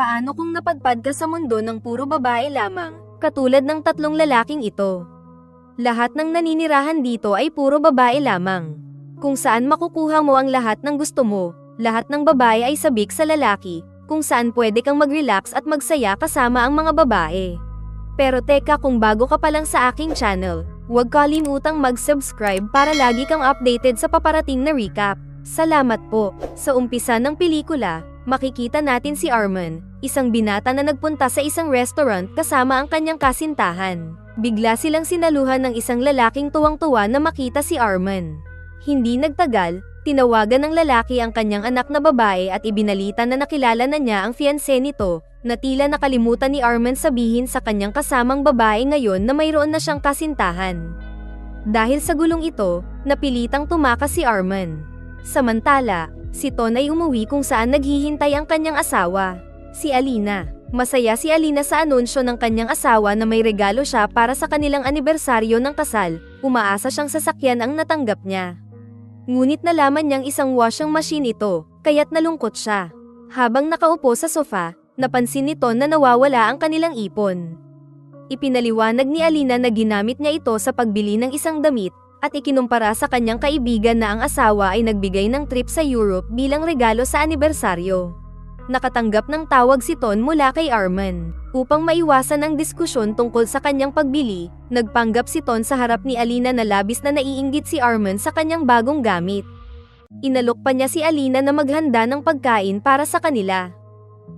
Paano kung napadpad ka sa mundo ng puro babae lamang, katulad ng tatlong lalaking ito? Lahat ng naninirahan dito ay puro babae lamang. Kung saan makukuha mo ang lahat ng gusto mo, lahat ng babae ay sabik sa lalaki, kung saan pwede kang mag-relax at magsaya kasama ang mga babae. Pero teka kung bago ka pa lang sa aking channel, huwag kalimutang mag-subscribe para lagi kang updated sa paparating na recap. Salamat po. Sa umpisa ng pelikula, makikita natin si Arman, isang binata na nagpunta sa isang restaurant kasama ang kanyang kasintahan. Bigla silang sinaluhan ng isang lalaking tuwang-tuwa na makita si Arman. Hindi nagtagal, tinawagan ng lalaki ang kanyang anak na babae at ibinalita na nakilala na niya ang fiancé nito, na tila nakalimutan ni Arman sabihin sa kanyang kasamang babae ngayon na mayroon na siyang kasintahan. Dahil sa gulong ito, napilitang tumakas si Arman. Samantala, si Ton ay umuwi kung saan naghihintay ang kanyang asawa, si Alina. Masaya si Alina sa anunsyo ng kanyang asawa na may regalo siya para sa kanilang anibersaryo ng kasal, umaasa siyang sasakyan ang natanggap niya. Ngunit nalaman niyang isang washing machine ito, kaya't nalungkot siya. Habang nakaupo sa sofa, napansin ni Ton na nawawala ang kanilang ipon. Ipinaliwanag ni Alina na ginamit niya ito sa pagbili ng isang damit, at ikinumpara sa kanyang kaibigan na ang asawa ay nagbigay ng trip sa Europe bilang regalo sa anibersaryo. Nakatanggap ng tawag si Ton mula kay Arman. Upang maiwasan ang diskusyon tungkol sa kanyang pagbili, nagpanggap si Ton sa harap ni Alina na labis na naiinggit si Arman sa kanyang bagong gamit. Inalok pa niya si Alina na maghanda ng pagkain para sa kanila.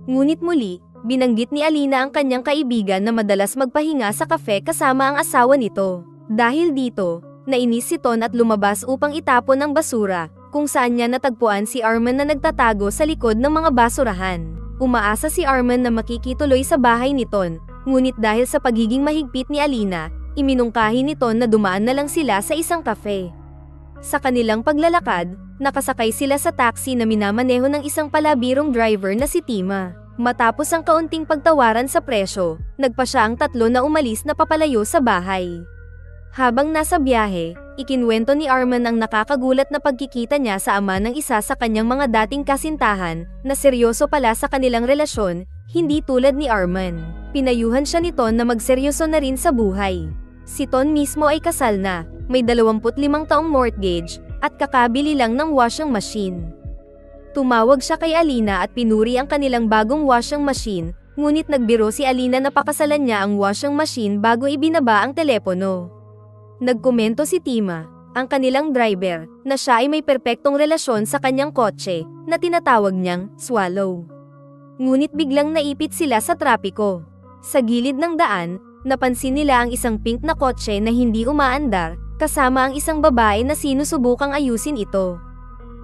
Ngunit muli, binanggit ni Alina ang kanyang kaibigan na madalas magpahinga sa kafe kasama ang asawa nito. Dahil dito, nainis si Ton at lumabas upang itapon ang basura, kung saan niya natagpuan si Arman na nagtatago sa likod ng mga basurahan. Umaasa si Arman na makikituloy sa bahay ni Ton, ngunit dahil sa pagiging mahigpit ni Alina, iminungkahi ni Ton na dumaan na lang sila sa isang kafe. Sa kanilang paglalakad, nakasakay sila sa taxi na minamaneho ng isang palabirong driver na si Tima. Matapos ang kaunting pagtawaran sa presyo, nagpa siya ang tatlo na umalis na papalayo sa bahay. Habang nasa biyahe, ikinwento ni Arman ang nakakagulat na pagkikita niya sa ama ng isa sa kanyang mga dating kasintahan, na seryoso pala sa kanilang relasyon, hindi tulad ni Arman. Pinayuhan siya ni Ton na magseryoso na rin sa buhay. Si Ton mismo ay kasal na, may 25 taong mortgage, at kakabili lang ng washing machine. Tumawag siya kay Alina at pinuri ang kanilang bagong washing machine, ngunit nagbiro si Alina na pakasalan niya ang washing machine bago ibinaba ang telepono. Nagkomento si Tima, ang kanilang driver, na siya ay may perpektong relasyon sa kanyang kotse, na tinatawag niyang swallow. Ngunit biglang naipit sila sa trapiko. Sa gilid ng daan, napansin nila ang isang pink na kotse na hindi umaandar, kasama ang isang babae na sinusubukang ayusin ito.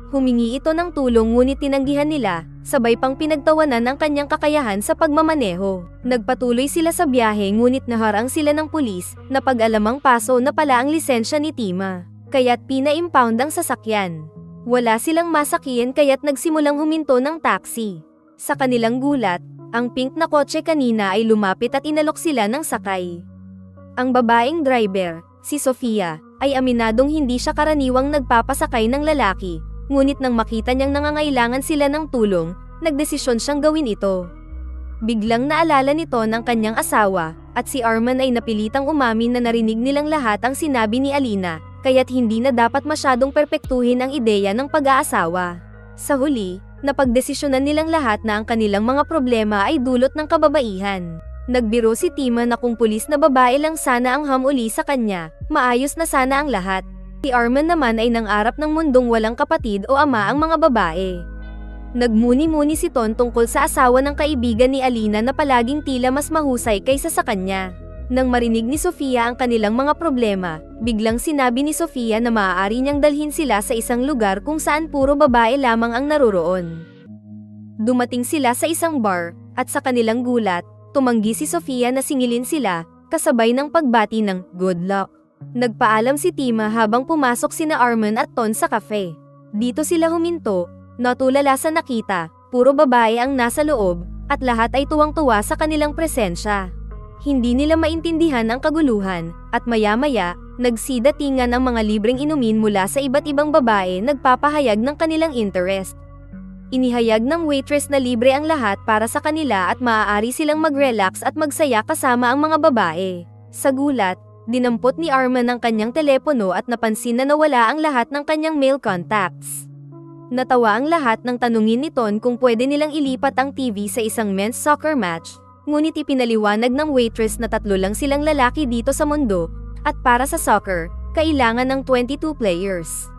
Humingi ito ng tulong ngunit tinanggihan nila, sabay pang pinagtawanan ang kanyang kakayahan sa pagmamaneho. Nagpatuloy sila sa biyahe ngunit naharang sila ng pulis, na pag-alamang paso na pala ang lisensya ni Tima. Kaya't pina-impound ang sasakyan. Wala silang masakyan kaya't nagsimulang huminto ng taxi. Sa kanilang gulat, ang pink na kotse kanina ay lumapit at inalok sila ng sakay. Ang babaeng driver, si Sofia, ay aminadong hindi siya karaniwang nagpapasakay ng lalaki, ngunit nang makita niyang nangangailangan sila ng tulong, nagdesisyon siyang gawin ito. Biglang naalala nito ng kanyang asawa, at si Arman ay napilitang umamin na narinig nilang lahat ang sinabi ni Alina, kaya't hindi na dapat masyadong perpektuhin ang ideya ng pag-aasawa. Sa huli, napagdesisyonan nilang lahat na ang kanilang mga problema ay dulot ng kababaihan. Nagbiro si Tima na kung pulis na babae lang sana ang hamuli sa kanya, maayos na sana ang lahat. Si Arman naman ay nangarap ng mundong walang kapatid o ama ang mga babae. Nagmuni-muni si Ton tungkol sa asawa ng kaibigan ni Alina na palaging tila mas mahusay kaysa sa kanya. Nang marinig ni Sofia ang kanilang mga problema, biglang sinabi ni Sofia na maaari niyang dalhin sila sa isang lugar kung saan puro babae lamang ang naroroon. Dumating sila sa isang bar, at sa kanilang gulat, tumanggi si Sofia na singilin sila, kasabay ng pagbati ng good luck. Nagpaalam si Tima habang pumasok sina Arman at Ton sa cafe. Dito sila huminto, natulala sa nakita, puro babae ang nasa loob, at lahat ay tuwang-tuwa sa kanilang presensya. Hindi nila maintindihan ang kaguluhan, at maya-maya, nagsidatingan ang mga libreng inumin mula sa iba't ibang babae nagpapahayag ng kanilang interest. Inihayag ng waitress na libre ang lahat para sa kanila at maaari silang mag-relax at magsaya kasama ang mga babae. Sa gulat, dinampot ni Arman ang kanyang telepono at napansin na nawala ang lahat ng kanyang mail contacts. Natawa ang lahat ng tanungin ni Ton kung pwede nilang ilipat ang TV sa isang men's soccer match, ngunit ipinaliwanag ng waitress na tatlo lang silang lalaki dito sa mundo, at para sa soccer, kailangan ng 22 players.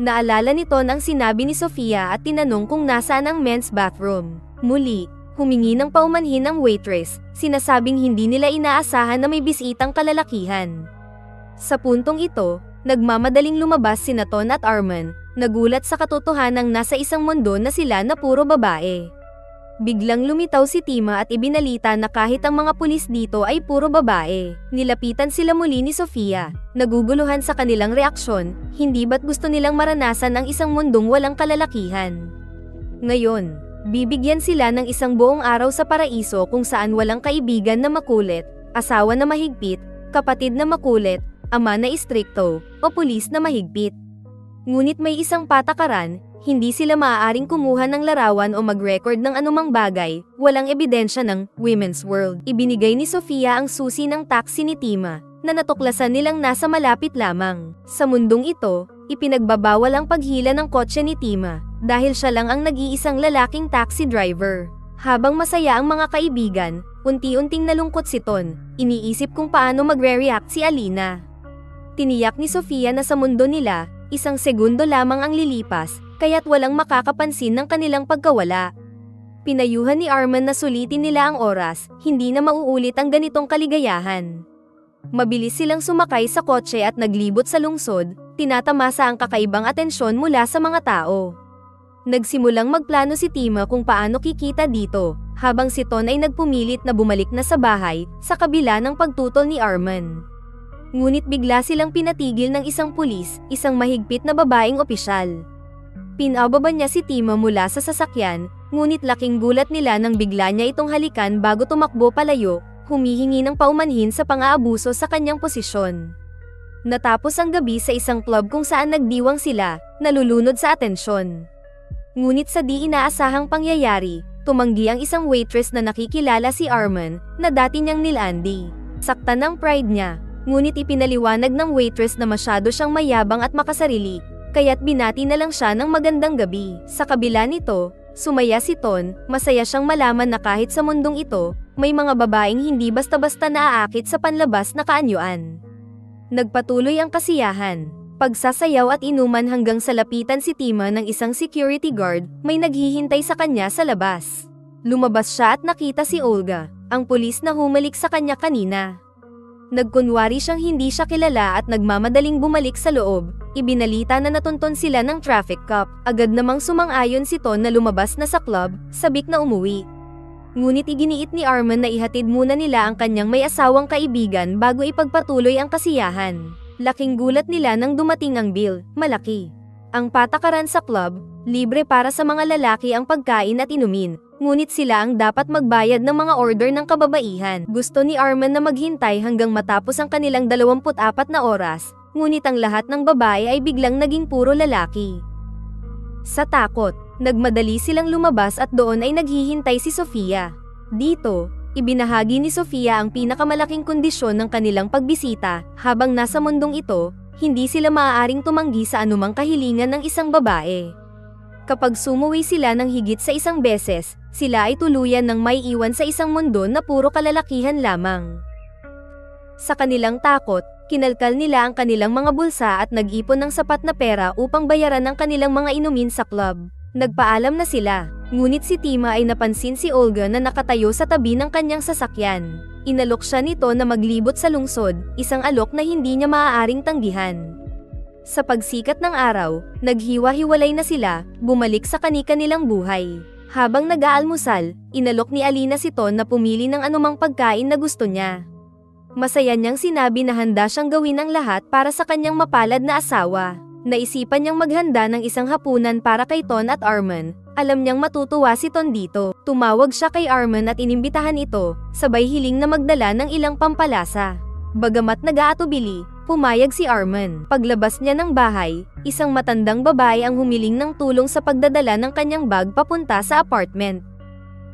Naalala ni Ton ang sinabi ni Sofia at tinanong kung nasaan ang men's bathroom. Muli, humingi ng paumanhin ang waitress, sinasabing hindi nila inaasahan na may bisitang kalalakihan. Sa puntong ito, nagmamadaling lumabas si Ton at Arman, nagulat sa katotohanang nasa isang mundo na sila na puro babae. Biglang lumitaw si Tima at ibinalita na kahit ang mga pulis dito ay puro babae. Nilapitan sila muli ni Sofia. Naguguluhan sa kanilang reaksyon, hindi ba't gusto nilang maranasan ang isang mundong walang kalalakihan. Ngayon, bibigyan sila ng isang buong araw sa paraiso kung saan walang kaibigan na makulit, asawa na mahigpit, kapatid na makulit, ama na istrikto, o pulis na mahigpit. Ngunit may isang patakaran, hindi sila maaaring kumuha ng larawan o mag-record ng anumang bagay, walang ebidensya ng Women's World. Ibinigay ni Sofia ang susi ng taxi ni Tima, na natuklasan nilang nasa malapit lamang. Sa mundong ito, ipinagbabawal ang paghila ng kotse ni Tima, dahil siya lang ang nag-iisang lalaking taxi driver. Habang masaya ang mga kaibigan, unti-unting nalungkot si Ton, iniisip kung paano magre-react si Alina. Tiniyak ni Sofia na sa mundo nila, isang segundo lamang ang lilipas, kaya't walang makakapansin ng kanilang pagkawala. Pinayuhan ni Arman na sulitin nila ang oras, hindi na mauulit ang ganitong kaligayahan. Mabilis silang sumakay sa kotse at naglibot sa lungsod, tinatamasa ang kakaibang atensyon mula sa mga tao. Nagsimulang magplano si Tima kung paano kikita dito, habang si Ton ay nagpumilit na bumalik na sa bahay, sa kabila ng pagtutol ni Arman. Ngunit bigla silang pinatigil ng isang pulis, isang mahigpit na babaeng opisyal. Pinababa niya si Tima mula sa sasakyan, ngunit laking gulat nila nang bigla niya itong halikan bago tumakbo palayo, humihingi ng paumanhin sa pang-aabuso sa kanyang posisyon. Natapos ang gabi sa isang club kung saan nagdiwang sila, nalulunod sa atensyon. Ngunit sa di inaasahang pangyayari, tumanggi ang isang waitress na nakikilala si Arman, na dati niyang nilandi. Saktan ng pride niya, ngunit ipinaliwanag ng waitress na masyado siyang mayabang at makasarili, kaya't binati na lang siya ng magandang gabi. Sa kabila nito, sumaya si Ton, masaya siyang malaman na kahit sa mundong ito, may mga babaeng hindi basta-basta naaakit sa panlabas na kaanyuan. Nagpatuloy ang kasiyahan. Pagsasayaw at inuman hanggang sa lapitan si Tima ng isang security guard, may naghihintay sa kanya sa labas. Lumabas siya at nakita si Olga, ang pulis na humalik sa kanya kanina. Nagkunwari siyang hindi siya kilala at nagmamadaling bumalik sa loob. Ibinalita na natunton sila ng traffic cop. Agad namang sumang-ayon si Ton na lumabas na sa club, sabik na umuwi. Ngunit iginiit ni Arman na ihatid muna nila ang kanyang may asawang kaibigan bago ipagpatuloy ang kasiyahan. Laking gulat nila nang dumating ang bill, malaki. Ang patakaran sa club, libre para sa mga lalaki ang pagkain at inumin, ngunit sila ang dapat magbayad ng mga order ng kababaihan. Gusto ni Arman na maghintay hanggang matapos ang kanilang 24 na oras, ngunit ang lahat ng babae ay biglang naging puro lalaki. Sa takot, nagmadali silang lumabas at doon ay naghihintay si Sofia. Dito, ibinahagi ni Sofia ang pinakamalaking kondisyon ng kanilang pagbisita, habang nasa mundong ito, hindi sila maaaring tumanggi sa anumang kahilingan ng isang babae. Kapag sumuwi sila ng higit sa isang beses, sila ay tuluyan ng may iwan sa isang mundo na puro kalalakihan lamang. Sa kanilang takot, kinalkal nila ang kanilang mga bulsa at nag-ipon ng sapat na pera upang bayaran ang kanilang mga inumin sa club. Nagpaalam na sila, ngunit si Tima ay napansin si Olga na nakatayo sa tabi ng kanyang sasakyan. Inalok siya nito na maglibot sa lungsod, isang alok na hindi niya maaaring tanggihan. Sa pagsikat ng araw, naghiwa-hiwalay na sila, bumalik sa kani-kanilang buhay. Habang nag-aalmusal, inalok ni Alina si Ton na pumili ng anumang pagkain na gusto niya. Masaya niyang sinabi na handa siyang gawin ang lahat para sa kanyang mapalad na asawa. Naisipan niyang maghanda ng isang hapunan para kay Ton at Arman. Alam niyang matutuwa si Ton dito. Tumawag siya kay Arman at inimbitahan ito, sabay hiling na magdala ng ilang pampalasa. Bagamat nag-aatubili, pumayag si Arman. Paglabas niya ng bahay, isang matandang babae ang humiling ng tulong sa pagdadala ng kanyang bag papunta sa apartment.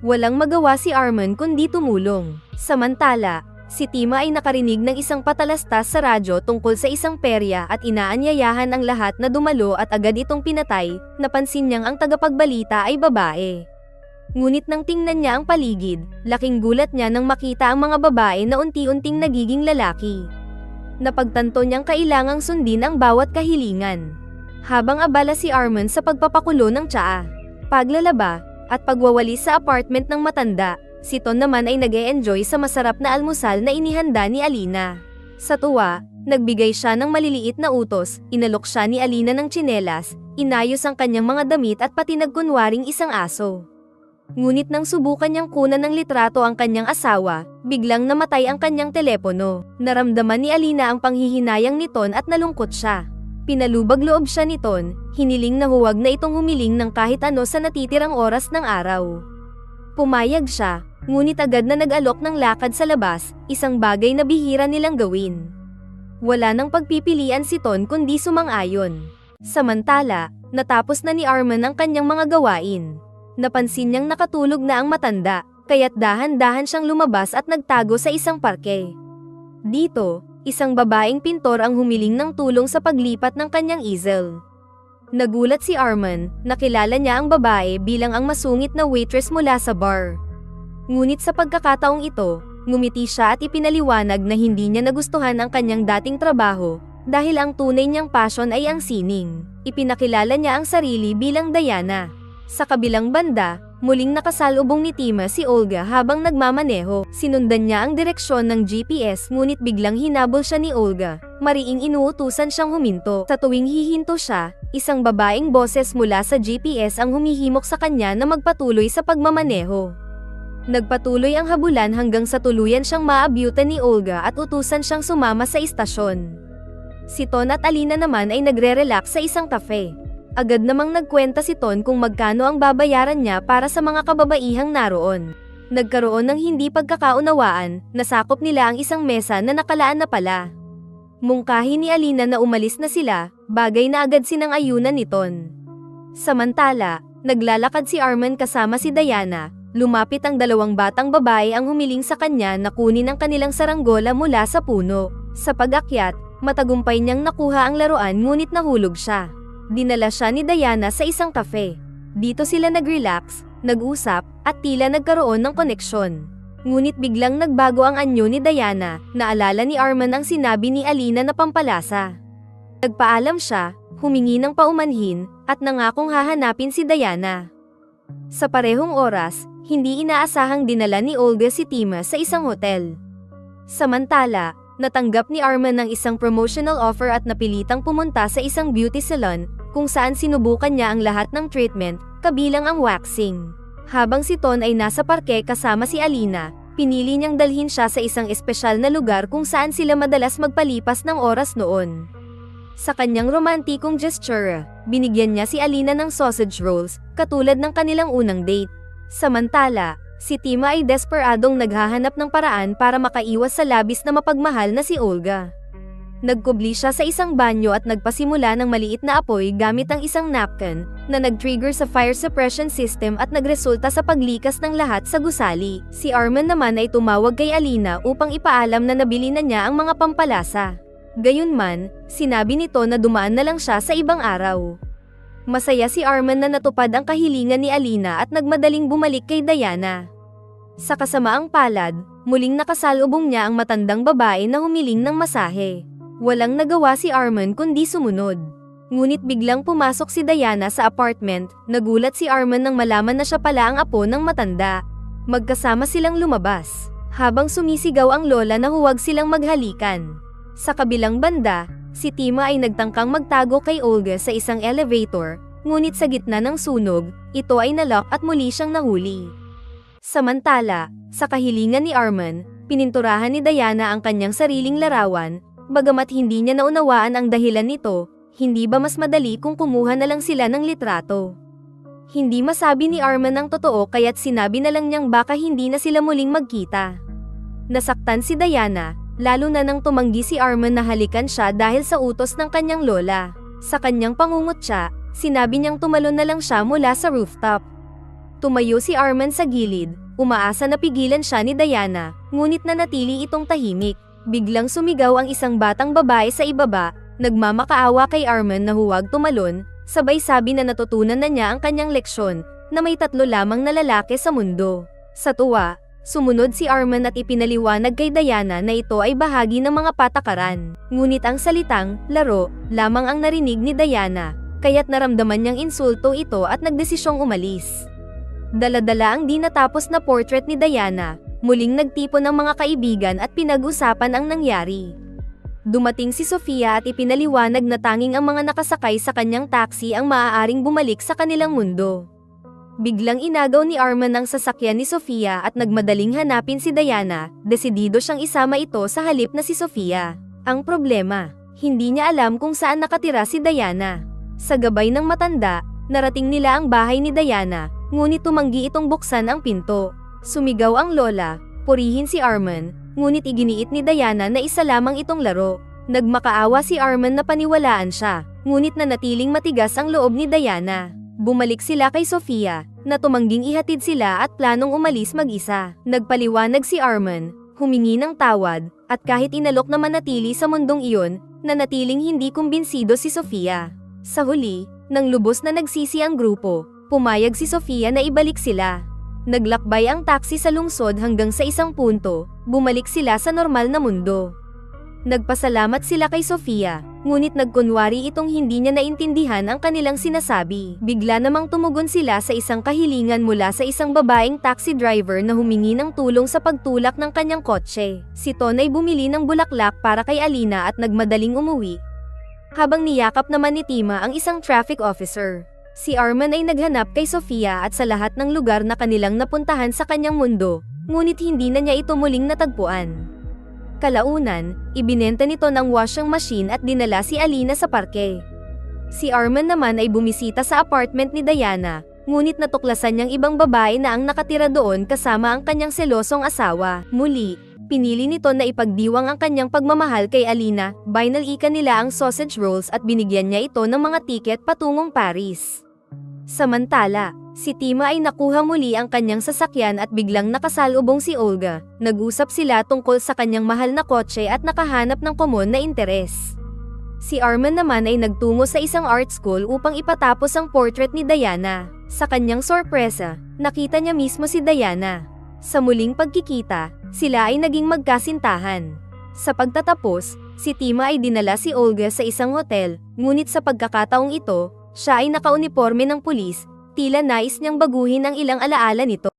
Walang magawa si Arman kundi tumulong. Samantala, si Tima ay nakarinig ng isang patalastas sa radyo tungkol sa isang perya at inaanyayahan ang lahat na dumalo at agad itong pinatay, napansin niyang ang tagapagbalita ay babae. Ngunit nang tingnan niya ang paligid, laking gulat niya nang makita ang mga babae na unti-unting nagiging lalaki. Napagtanto niyang kailangang sundin ang bawat kahilingan. Habang abala si Arman sa pagpapakulo ng tsaa, paglalaba, at pagwawalis sa apartment ng matanda, si Ton naman ay nag enjoy sa masarap na almusal na inihanda ni Alina. Sa tuwa, nagbigay siya ng maliliit na utos, inalok siya ni Alina ng tsinelas, inayos ang kanyang mga damit at pati nagkunwaring isang aso. Ngunit nang subukan niyang kunan ng litrato ang kanyang asawa, biglang namatay ang kanyang telepono. Naramdaman ni Alina ang panghihinayang ni Ton at nalungkot siya. Pinalubag loob siya ni Ton, hiniling na huwag na itong humiling ng kahit ano sa natitirang oras ng araw. Pumayag siya, ngunit agad na nag-alok ng lakad sa labas, isang bagay na bihira nilang gawin. Wala nang pagpipilian si Ton kundi sumang-ayon. Samantala, natapos na ni Arman ang kanyang mga gawain napansin niyang nakatulog na ang matanda, kaya't dahan-dahan siyang lumabas at nagtago sa isang parke. Dito, isang babaeng pintor ang humiling ng tulong sa paglipat ng kanyang easel. Nagulat si Arman, nakilala niya ang babae bilang ang masungit na waitress mula sa bar. Ngunit sa pagkakataong ito, ngumiti siya at ipinaliwanag na hindi niya nagustuhan ang kanyang dating trabaho, dahil ang tunay niyang passion ay ang sining. Ipinakilala niya ang sarili bilang Diana. Sa kabilang banda, muling nakasalubong ni Tima si Olga habang nagmamaneho. Sinundan niya ang direksyon ng GPS ngunit biglang hinabol siya ni Olga. Mariing inuutusan siyang huminto. Sa tuwing hihinto siya, isang babaeng boses mula sa GPS ang humihimok sa kanya na magpatuloy sa pagmamaneho. Nagpatuloy ang habulan hanggang sa tuluyan siyang maabyutan ni Olga at utusan siyang sumama sa istasyon. Si Ton at Alina naman ay nagre-relax sa isang cafe. Agad namang nagkwenta si Ton kung magkano ang babayaran niya para sa mga kababaihang naroon. Nagkaroon ng hindi pagkakaunawaan, nasakop nila ang isang mesa na nakalaan na pala. Mungkahi ni Alina na umalis na sila, bagay na agad sinang-ayunan ni Ton. Samantala, naglalakad si Arman kasama si Diana, lumapit ang dalawang batang babae ang humiling sa kanya na kunin ang kanilang saranggola mula sa puno. Sa pag-akyat, matagumpay niyang nakuha ang laruan ngunit nahulog siya. Dinala siya ni Diana sa isang cafe. Dito sila nag-relax, nag-usap, at tila nagkaroon ng koneksyon. Ngunit biglang nagbago ang anyo ni Diana, naalala ni Arman ang sinabi ni Alina na pampalasa. Nagpaalam siya, humingi ng paumanhin, at nangakong hahanapin si Diana. Sa parehong oras, hindi inaasahang dinala ni Olga si Tima sa isang hotel. Samantala, natanggap ni Arman ng isang promotional offer at napilitang pumunta sa isang beauty salon kung saan sinubukan niya ang lahat ng treatment, kabilang ang waxing. Habang si Ton ay nasa parke kasama si Alina, pinili niyang dalhin siya sa isang espesyal na lugar kung saan sila madalas magpalipas ng oras noon. Sa kanyang romantikong gesture, binigyan niya si Alina ng sausage rolls, katulad ng kanilang unang date. Samantala, si Tima ay desperadong naghahanap ng paraan para makaiwas sa labis na mapagmahal na si Olga. Nagkubli siya sa isang banyo at nagpasimula ng maliit na apoy gamit ang isang napkin, na nag-trigger sa fire suppression system at nagresulta sa paglikas ng lahat sa gusali. Si Arman naman ay tumawag kay Alina upang ipaalam na nabili na niya ang mga pampalasa. Gayunman, sinabi nito na dumaan na lang siya sa ibang araw. Masaya si Arman na natupad ang kahilingan ni Alina at nagmadaling bumalik kay Diana. Sa kasamaang palad, muling nakasalubong niya ang matandang babae na humiling ng masahe. Walang nagawa si Arman kundi sumunod. Ngunit biglang pumasok si Diana sa apartment, nagulat si Arman nang malaman na siya pala ang apo ng matanda. Magkasama silang lumabas, habang sumisigaw ang lola na huwag silang maghalikan. Sa kabilang banda, si Tima ay nagtangkang magtago kay Olga sa isang elevator, ngunit sa gitna ng sunog, ito ay nalock at muli siyang nahuli. Samantala, sa kahilingan ni Arman, pininturahan ni Diana ang kanyang sariling larawan, Bagamat hindi niya naunawaan ang dahilan nito, hindi ba mas madali kung kumuha na lang sila ng litrato? Hindi masabi ni Arman ang totoo kaya't sinabi na lang niyang baka hindi na sila muling magkita. Nasaktan si Diana, lalo na nang tumanggi si Arman na halikan siya dahil sa utos ng kanyang lola. Sa kanyang pangungutya, sinabi niyang tumalon na lang siya mula sa rooftop. Tumayo si Arman sa gilid, umaasa na pigilan siya ni Diana, ngunit nanatili itong tahimik. Biglang sumigaw ang isang batang babae sa ibaba, nagmamakaawa kay Arman na huwag tumalon, sabay sabi na natutunan na niya ang kanyang leksyon, na may tatlo lamang na lalaki sa mundo. Sa tuwa, sumunod si Arman at ipinaliwanag kay Diana na ito ay bahagi ng mga patakaran. Ngunit ang salitang, laro, lamang ang narinig ni Diana, kaya't naramdaman niyang insulto ito at nagdesisyong umalis. Daladala ang di natapos na portrait ni Diana, muling nagtipon ng mga kaibigan at pinag-usapan ang nangyari. Dumating si Sofia at ipinaliwanag na tanging ang mga nakasakay sa kanyang taxi ang maaaring bumalik sa kanilang mundo. Biglang inagaw ni Arman ang sasakyan ni Sofia at nagmadaling hanapin si Diana, desidido siyang isama ito sa halip na si Sofia. Ang problema, hindi niya alam kung saan nakatira si Diana. Sa gabay ng matanda, narating nila ang bahay ni Diana, ngunit tumanggi itong buksan ang pinto. Sumigaw ang lola, purihin si Arman, ngunit iginiit ni Diana na isa lamang itong laro. Nagmakaawa si Arman na paniwalaan siya, ngunit nanatiling matigas ang loob ni Diana. Bumalik sila kay Sofia, na tumangging ihatid sila at planong umalis mag-isa. Nagpaliwanag si Arman, humingi ng tawad, at kahit inalok na manatili sa mundong iyon, nanatiling hindi kumbinsido si Sofia. Sa huli, nang lubos na nagsisi ang grupo, pumayag si Sofia na ibalik sila. Naglakbay ang taxi sa lungsod hanggang sa isang punto, bumalik sila sa normal na mundo. Nagpasalamat sila kay Sofia, ngunit nagkunwari itong hindi niya naintindihan ang kanilang sinasabi. Bigla namang tumugon sila sa isang kahilingan mula sa isang babaeng taxi driver na humingi ng tulong sa pagtulak ng kanyang kotse. Si Ton ay bumili ng bulaklak para kay Alina at nagmadaling umuwi. Habang niyakap naman ni Tima ang isang traffic officer. Si Arman ay naghanap kay Sofia at sa lahat ng lugar na kanilang napuntahan sa kanyang mundo, ngunit hindi na niya ito muling natagpuan. Kalaunan, ibinenta nito ng washing machine at dinala si Alina sa parke. Si Arman naman ay bumisita sa apartment ni Diana, ngunit natuklasan niyang ibang babae na ang nakatira doon kasama ang kanyang selosong asawa. Muli, pinili nito na ipagdiwang ang kanyang pagmamahal kay Alina, binalika nila ang sausage rolls at binigyan niya ito ng mga tiket patungong Paris. Samantala, si Tima ay nakuha muli ang kanyang sasakyan at biglang nakasalubong si Olga. Nag-usap sila tungkol sa kanyang mahal na kotse at nakahanap ng komon na interes. Si Arman naman ay nagtungo sa isang art school upang ipatapos ang portrait ni Diana. Sa kanyang sorpresa, nakita niya mismo si Diana. Sa muling pagkikita, sila ay naging magkasintahan. Sa pagtatapos, si Tima ay dinala si Olga sa isang hotel, ngunit sa pagkakataong ito, siya ay nakauniforme ng pulis, tila nais niyang baguhin ang ilang alaala nito.